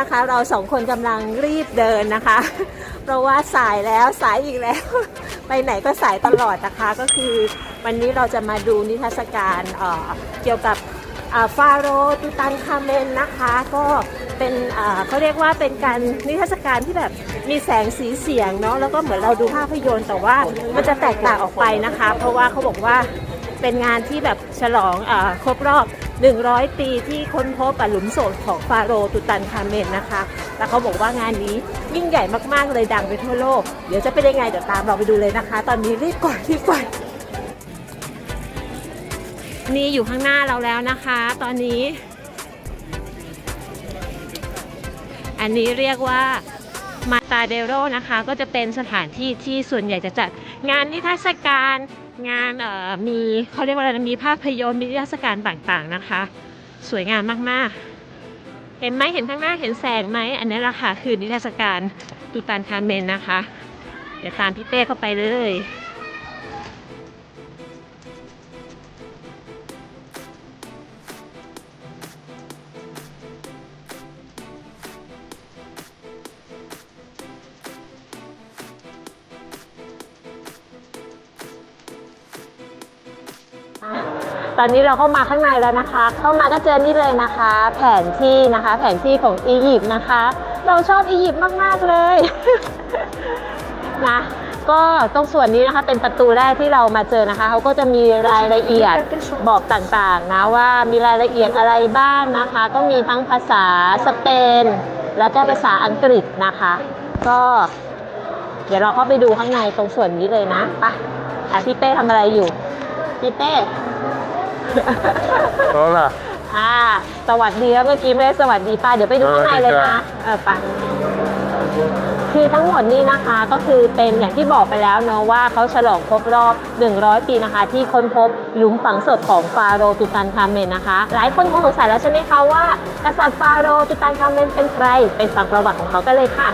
นะคะ เราสองคนกำลังรีบเดินนะคะ เพราะว่าสายแล้วสายอีกแล้ว ไปไหนก็สายตลอดนะคะ ก็คือวันนี้เราจะมาดูนิทรรศการเอ่อเกี่ยวกับาฟาโรตูตันคาเมนนะคะ ก็เป็นเขาเรียกว่าเป็นการนิทรรศการที่แบบมีแสงสีเสียงเนาะแล้วก็เหมือนเราดูภาพยนตร์แต่ว่ามันจะแตกต่างออกไปนะคะ เพราะว่าเขาบอกว่าเป็นงานที่แบบฉลองอครบรอบ 100 ปีที่ค้นพบหลุมโสดของฟาโรห์ตุตันคาเมนนะคะ แล้วเขาบอกว่างานนี้ยิ่งใหญ่มากๆเลยดังไปทั่วโลก เดี๋ยวจะเป็นยังไงเดี๋ยวตามเราไปดูเลยนะคะ ตอนนี้รีบก่อนรีบก่อนนี่อยู่ข้างหน้าเราแล้วนะคะ ตอนนี้ อันนี้เรียกว่ามาตาเดโรนะคะ ก็จะเป็นสถานที่ที่ส่วนใหญ่จะจัดงานนิทรรศการ งานมีเขาเรียกว่าอะไรมีภาพยนตร์มีนิทรรศการต่างๆนะคะ สวยงามมากๆ เห็นไหมเห็นข้างหน้าเห็นแสงไหมอันนี้แหละค่ะคือนิทรรศการตูตานคาเมนนะคะ เดี๋ยวตามพี่เป้เข้าไปเลย ตอนนี้เราเข้ามาข้างในแล้วนะคะ เข้ามาก็เจอนี่เลยนะคะ แผนที่นะคะ แผนที่ของอียิปต์นะคะ เราชอบอียิปต์มากๆเลยนะก็ตรงส่วนนี้นะคะเป็นประตูแรกที่เรามาเจอนะคะเขาก็จะมีรายละเอียดบอกต่างๆนะว่ามีรายละเอียดอะไรบ้างนะคะ ก็มีทั้งภาษาสเปน แล้วก็ภาษาอังกฤษนะคะ ก็ เดี๋ยวเราเข้าไปดูข้างในตรงส่วนนี้เลยนะไปอะพี่เป้ทำอะไรอยู่พี่เป้ Hola. อ่า สวัสดีครับเมื่อกี้ไม่ได้สวัสดีป้าเดี๋ยวไปดูข้างในเลยนะเออไปคือทั้งหมดนี้นะคะก็คือเป็นอย่างที่บอกไปแล้วเนาะว่าเขาฉลองครบรอบ 100 ปีนะคะ ที่ค้นพบหลุมฝังศพของฟาโรห์ตุตันคาเมนนะคะ หลายคนคงสงสัยแล้วใช่ไหมคะว่ากษัตริย์ฟาโรห์ตุตันคาเมนเป็นใครไปฟังประวัติของเขากันเลยค่ะ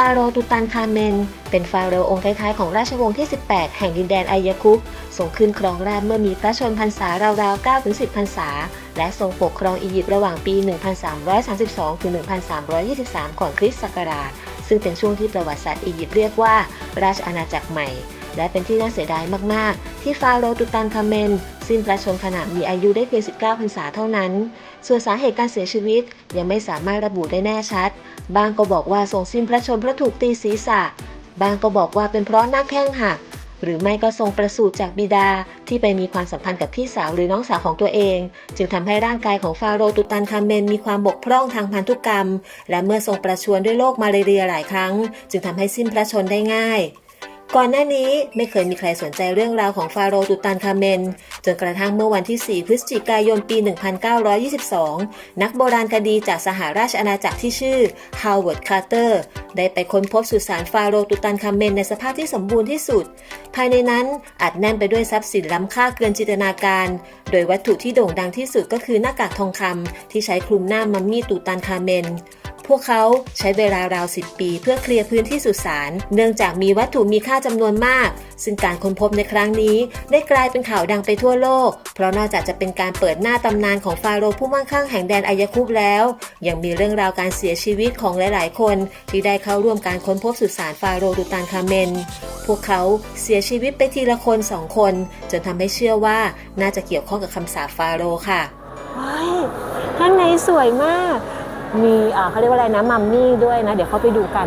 ฟาโรตุตันคาเมน เป็นฟาโรห์องค์ท้ายๆของราชวงศ์ที่ 18 แห่งดินแดนอายาคุปทรงขึ้นครองราชเมื่อมีพระชนพรรษาราวๆ 9-10 พรรษา และทรงปกครองอียิปต์ระหว่างปี 1332ถึง1323 ก่อนคริสต์ศักราช ซึ่งเป็นช่วงที่ประวัติศาสตร์อียิปต์เรียกว่า ราชอาณาจักรใหม่ และเป็นที่น่าเสียดายมาก ๆ ที่ฟาโรตุตันคาเมน สิ้นพระชนขณะมีอายุได้เพียง 19 พรรษาเท่านั้น ส่วนสาเหตุการเสียชีวิตยังไม่สามารถระบุได้แน่ชัด บางก็บอกว่าทรงสิ้นพระชนเพราะถูกตีศีรษะ บางก็บอกว่าเป็นเพราะหน้าแข้งหัก หรือไม่ก็ทรงประสูติจากบิดาที่ไปมีความสัมพันธ์กับพี่สาวหรือน้องสาวของตัวเอง จึงทำให้ร่างกายของฟาโรตุตันคาเมนมีความบกพร่องทางพันธุกรรม และเมื่อทรงประชวรด้วยโรคมาเรียหลายครั้ง จึงทำให้สิ้นพระชนได้ง่าย ก่อนหน้านี้ไม่เคยมีใครสนใจเรื่องราวของฟาโรห์ตุตันคาเมน จนกระทั่งเมื่อวันที่ 4 พฤศจิกายนปี 1922 นักโบราณคดีจากสหราชอาณาจักรที่ชื่อฮาวเวิร์ดคาร์เตอร์ได้ไปค้นพบสุสานฟาโรห์ตุตันคาเมนในสภาพที่สมบูรณ์ที่สุด ภายในนั้นอัดแน่นไปด้วยทรัพย์สินล้ำค่าเกินจินตนาการ โดยวัตถุที่โด่งดังที่สุดก็คือหน้ากากทองคำที่ใช้คลุมหน้ามัมมี่ตุตันคาเมน พวกเขาใช้เวลาราว 10 ปี เพื่อเคลียร์พื้นที่สุสาน เนื่องจากมีวัตถุมีค่าจำนวนมาก ซึ่งการค้นพบในครั้งนี้ได้กลายเป็นข่าวดังไปทั่วโลก เพราะนอกจากจะเป็นการเปิดหน้าตำนานของฟาโรห์ผู้มั่งคั่งแห่งแดนอายาคุปแล้ว ยังมีเรื่องราวการเสียชีวิตของหลาย ๆ คน ที่ได้เข้าร่วมการค้นพบสุสานฟาโรห์ตุตันคาเมน พวกเขาเสียชีวิตไปทีละคนสองคน จนทำให้เชื่อว่าน่าจะเกี่ยวข้องกับคำสาปฟาโรห์ค่ะข้างในสวยมาก มีเขาเรียกว่าอะไรนะมัมมี่ด้วยนะ เดี๋ยวเขาไปดูกัน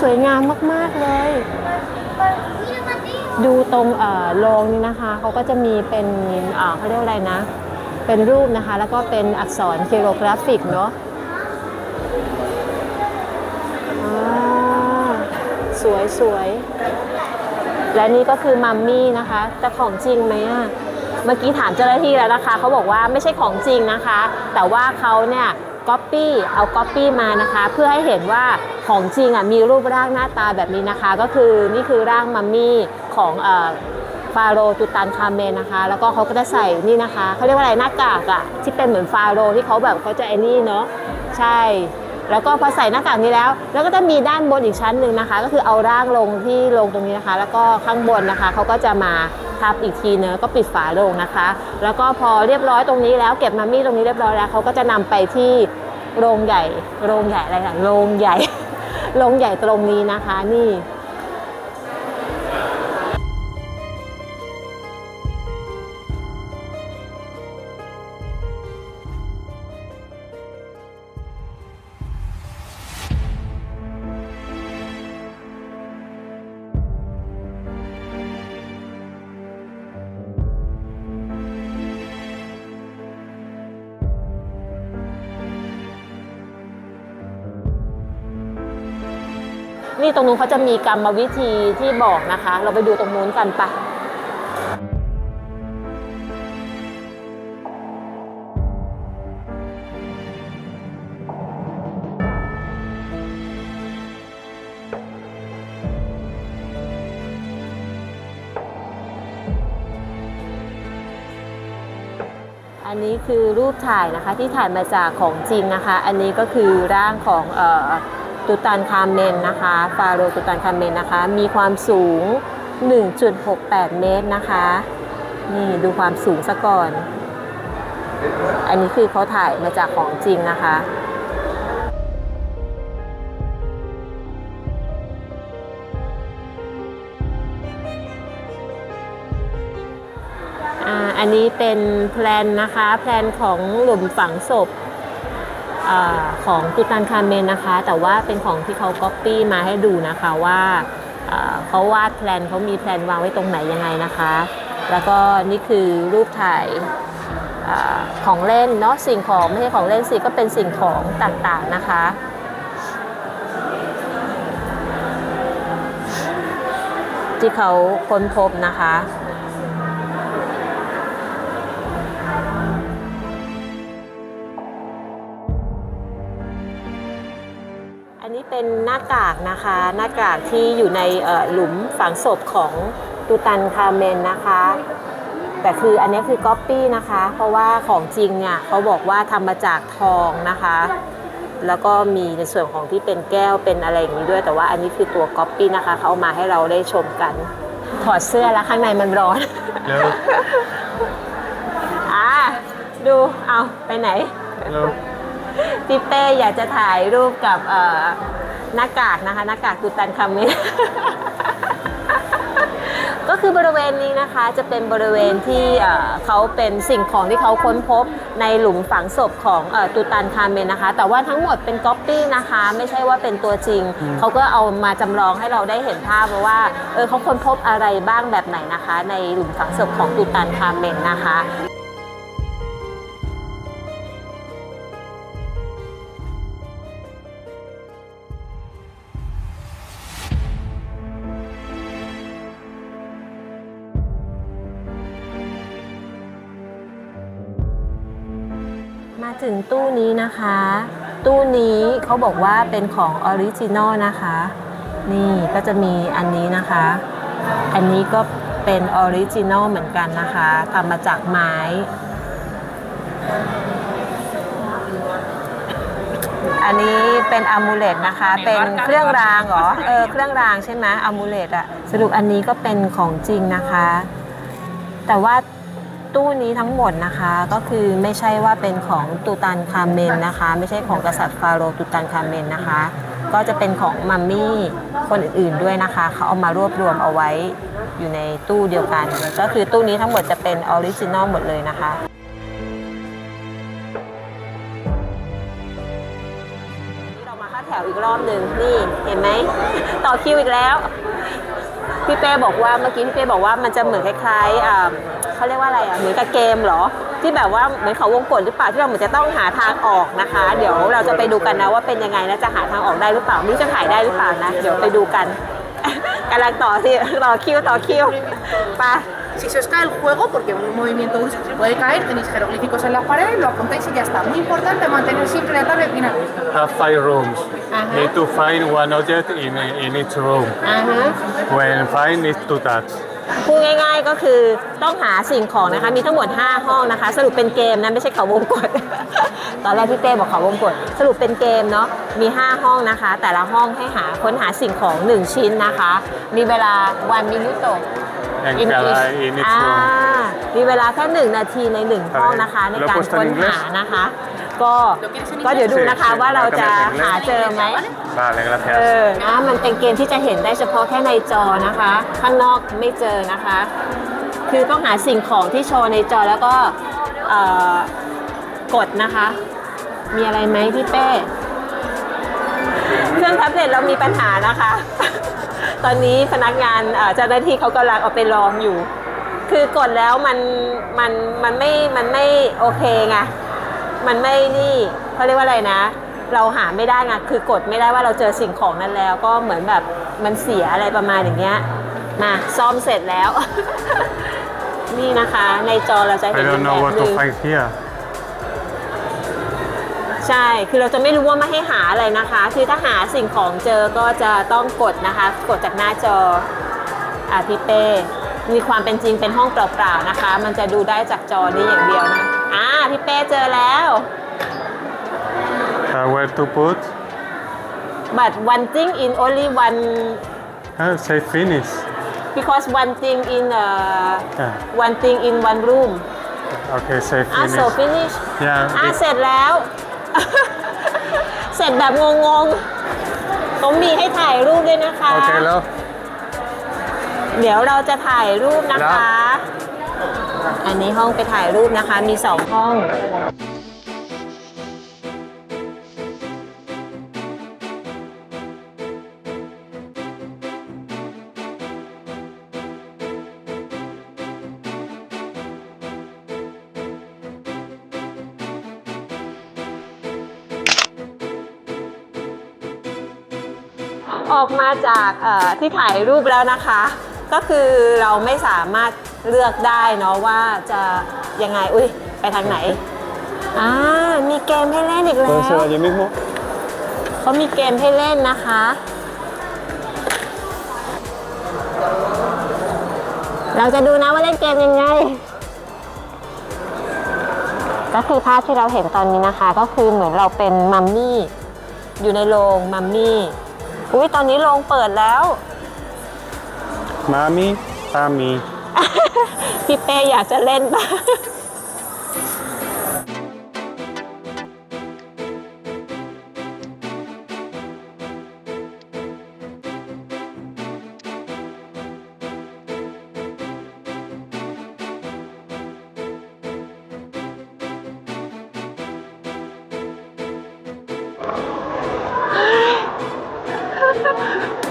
สวยงามมาก ๆ เลย ดูตรงโรงนี้นะคะ เขาก็จะมีเป็นเขาเรียกว่าอะไรนะ เป็นรูปนะคะ แล้วก็เป็นอักษรเคโรกราฟิกเนาะอ่าส วยสวยและนี่ก็คือมัมมี่นะคะแต่ของจริงไหมอะเมื่อกี้ถามเจ้าหน้าที่แล้วนะคะเขาบอกว่าไม่ใช่ของจริงนะคะ แต่ว่าเขาเนี่ยก๊อปปี้เอาก๊อปปี้มานะคะ เพื่อให้เห็นว่าของจริงอะมีรูปร่างหน้าตาแบบนี้นะคะ ก็คือนี่คือร่างมัมมี่ของเอ่อฟาโรห์ตุตันคาเมนนะคะ แล้วก็เขาก็จะใส่นี่นะคะเขาเรียกว่าอะไรหน้ากากอะที่เป็นเหมือนฟาโรห์ที่เขาแบบเขาจะไอ้นี่เนาะใช่ แล้วก็พอใส่หน้ากากนี้แล้ว แล้วก็จะมีด้านบนอีกชั้นหนึ่งนะคะ ก็คือเอาร่างลงที่ลงตรงนี้นะคะ แล้วก็ข้างบนนะคะเขาก็จะมาทับอีกทีเนื้อะก็ปิดฝาลงนะคะ แล้วก็พอเรียบร้อยตรงนี้แล้วเก็บมัมมี่ตรงนี้เรียบร้อยแล้วเขาก็จะนำไปที่โรงใหญ่ โรงใหญ่อะไรนะโรงใหญ่ โรงใหญ่ตรงนี้นะคะ นี่ นี่ตรงนู้นเขาจะมีกรรมวิธีที่บอกนะคะ เราไปดูตรงนู้นกันปะอันนี้คือรูปถ่ายนะคะที่ถ่ายมาจากของจริงนะคะ อันนี้ก็คือร่างของเอ่อ ตุตันคาเมนนะคะ ฟาโรตุตันคาเมนนะคะ มีความสูง 1.68 เมตรนะคะ นี่ดูความสูงซะก่อน อันนี้คือเขาถ่ายมาจากของจริงนะคะอันนี้เป็นแพลนนะคะ แพลนของหลุมฝังศพ อของตุตันคาเมนนะคะ แต่ว่าเป็นของที่เขาก๊อปปี้มาให้ดูนะคะว่าเขาวาดแพลนเขามีแพลนวางไว้ตรงไหนยังไงนะคะ แล้วก็นี่คือรูปถ่ายอของเล่นเนาะสิ่งของไม่ใช่ของเล่นสิก็เป็นสิ่งของต่างๆนะคะที่เขาค้นพบนะคะ เป็นหน้ากากนะคะ หน้ากากที่อยู่ในเอ่อหลุมฝังศพของตูตันคาเมนนะคะ แต่คืออันนี้คือก๊อปปี้นะคะ เพราะว่าของจริงเนี่ยเขาบอกว่าทำมาจากทองนะคะ แล้วก็มีในส่วนของที่เป็นแก้วเป็นอะไรอย่างนี้ด้วย แต่ว่าอันนี้คือตัวก๊อปปี้นะคะเขาเอามาให้เราได้ชมกัน ถอดเสื้อแล้วข้างในมันร้อน Hello. อ่าดูเอาไปไหน Hello. พี่เป้อยากจะถ่ายรูปกับเอ่อหน้ากากนะคะหน้ากากตูตันคาเมนก็คือบริเวณนี้นะคะจะเป็นบริเวณที่เอ่อเขาเป็นสิ่งของที่เขาค้นพบในหลุมฝังศพของเอ่อตูตันคาเมนนะคะ แต่ว่าทั้งหมดเป็นก๊อปปี้นะคะ ไม่ใช่ว่าเป็นตัวจริง เขาก็เอามาจำลองให้เราได้เห็นภาพว่าเออเขาค้นพบอะไรบ้างแบบไหนนะคะ ในหลุมฝังศพของตูตันคาเมนนะคะ ถึงตู้นี้นะคะ ตู้นี้เขาบอกว่าเป็นของออริจินอลนะคะ นี่ก็จะมีอันนี้นะคะ อันนี้ก็เป็นออริจินอลเหมือนกันนะคะทำมาจากไม้ อันนี้เป็นอามูเลตนะคะ เป็นเครื่องรางเหรอ เออ เครื่องรางใช่ไหมอามูเลตอะสรุปอันนี้ก็เป็นของจริงนะคะ แต่ว่า ตู้นี้ทั้งหมดนะคะก็คือไม่ใช่ว่าเป็นของตูตันคาเมนนะคะ ไม่ใช่ของกษัตริย์ฟาโรห์ตูตันคาเมนนะคะ ก็จะเป็นของมัมมี่คนอื่นๆด้วยนะคะเขาเอามารวบรวมเอาไว้อยู่ในตู้เดียวกัน ก็คือตู้นี้ทั้งหมดจะเป็นออริจินอลหมดเลยนะคะนี่เรามาเข้าแถวอีกรอบหนึ่งนี่เห็นไหมต่อคิวอีกแล้วพี่เป้บอกว่าเมื่อกี้พี่เป้บอกว่ามันจะเหมือนคล้ายๆอ่า เขาเรียกว่าอะไรอะเหมือนกับเกมเหรอ ที่แบบว่าเหมือนเขาวงกดหรือเปล่าที่เราเหมือนจะต้องหาทางออกนะคะ เดี๋ยวเราจะไปดูกันนะว่าเป็นยังไงและจะหาทางออกได้หรือเปล่าไม่รู้จะถ่ายได้หรือเปล่านะเดี๋ยวไปดูกันกำลังต่อที่รอคิวต่อคิวไป Si se os cae el juego, porque en un movimiento brusco se puede caer, tenéis jeroglíficos en las paredes, lo apuntáis y ya está. Muy importante mantener siempre la tablet bien abierta. Have five rooms. Uh-huh. Need to find one object in, in each room. อ่าฮะ When find, need to touch. พูดง่ายๆก็คือต้องหาสิ่งของนะคะ มีทั้งหมด 5 ห้องนะคะ สรุปเป็นเกมนะไม่ใช่เขาวงกด ตอนแรกพี่เต้บอกเขาวงกด สรุปเป็นเกมเนาะมี 5 ห้องนะคะ แต่ละห้องให้หาค้นหาสิ่งของ 1 ชิ้นนะคะ มีเวลาวันมินิโต En cada in each อ่า room. มีเวลาแค่หนึ่งนาทีในหนึ่งห้องนะคะ ในการค้นหานะคะ ก็ก็เดี๋ยวดูนะคะว่าเราจะหาเจอไหม Vale, เอ gracias. อนะมันเป็นเกมที่จะเห็นได้เฉพาะแค่ในจอนะคะ ข้างนอกไม่เจอนะคะ คือต้องหาสิ่งของที่โชว์ในจอแล้วก็เอ่อกดนะคะ มีอะไรไหมพี่เป้เครื่องแท็บเล็ตเรามีปัญหานะคะ ตอนนี้พนักงานเอ่อเจ้าหน้าที่เขากำลังเอาไปลองอยู่ คือกดแล้วมันมันมันไม่มันไม่โอเคไง มันไม่นี่เขาเรียกว่าอะไรนะ เราหาไม่ได้ไงคือกดไม่ได้ว่าเราเจอสิ่งของนั้นแล้ว ก็เหมือนแบบมันเสียอะไรประมาณอย่างเงี้ยมาซ่อมเสร็จแล้ว นี่นะคะในจอเราจะเห็ I นเป็น don't แบ know บ what ห to นึ่ง find here. ใช่ คือเราจะไม่รู้ว่าไม่ให้หาอะไรนะคะ คือถ้าหาสิ่งของเจอก็จะต้องกดนะคะ กดจากหน้าจออะพี่เป้ มีความเป็นจริงเป็นห้องเปล่าๆนะคะ มันจะดูได้จากจอนี้อย่างเดียวนะ อ่าพี่เป้เจอแล้ว Uh, where to put? but one thing in only one Oh, say finish. because one thing in uh, Yeah. one thing in one room Okay, say อะ finish. so finish Yeah. อะ it- เสร็จแล้ว เสร็จแบบงงๆเขามีให้ถ่ายรูปด้วยนะคะ Okay, love. เดี๋ยวเราจะถ่ายรูปนะแล้คะ ว อันนี้ห้องไปถ่ายรูปนะคะ มีสองห้องออกมาจากที่ถ่ายรูปแล้วนะคะ ก็คือเราไม่สามารถ เลือกได้เนาะว่าจะยังไงอุ้ยไปทางไหนอ่ามีゲมให้เล่นอีกแล้ว ¿Puedo ser allí mismo? เขามีเกมให้เล่นนะคะ เราจะดูนะว่าเล่นเกมยังไง ก็คือภาพที่เราเห็นตอนนี้นะคะ ก็คือเหมือนเราเป็นมัมมี่ อยู่ในโรงมัมมี่ อุ้ยตอนนี้โรงเปิดแล้ว Mami, Pami. พี่เป้อยากจะเล่นบ้าง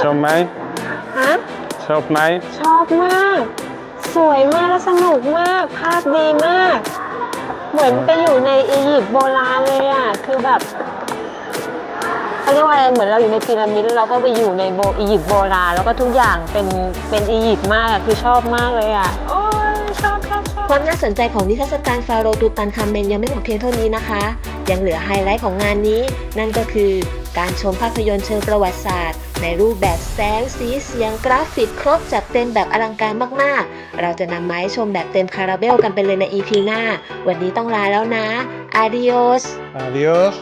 ชอบไหมฮะชอบไหมชอบมาก สวยมากและสนุกมาก ภาพดีมาก เหมือนไปอยู่ในอียิปต์โบราณเลยอะ คือแบบเขาเรียกว่าอะไรเหมือนเราอยู่ในพีระมิดแล้วเราก็ไปอยู่ในโบอียิปต์โบราณแล้วก็ทุกอย่างเป็นเป็นอียิปต์มากอะคือชอบมากเลยอะ โอ้ยชอบชอบชอบความน่าสนใจของนิทรรศการฟาโรห์ตูตันคาเมนยังไม่หมดเพียงเท่านี้นะคะ ยังเหลือไฮไลท์ของงานนี้ นั่นก็คือ การชมภาพยนตร์เชิงประวัติศาสตร์ ในรูปแบบแสงสีเสียงกราฟิกครบจัดเต็มแบบอลังการมากๆ เราจะนำมาให้ชมแบบเต็มคาราเบลกันไปเลยใน EP หน้า วันนี้ต้องลาแล้วนะ Adios Adiós.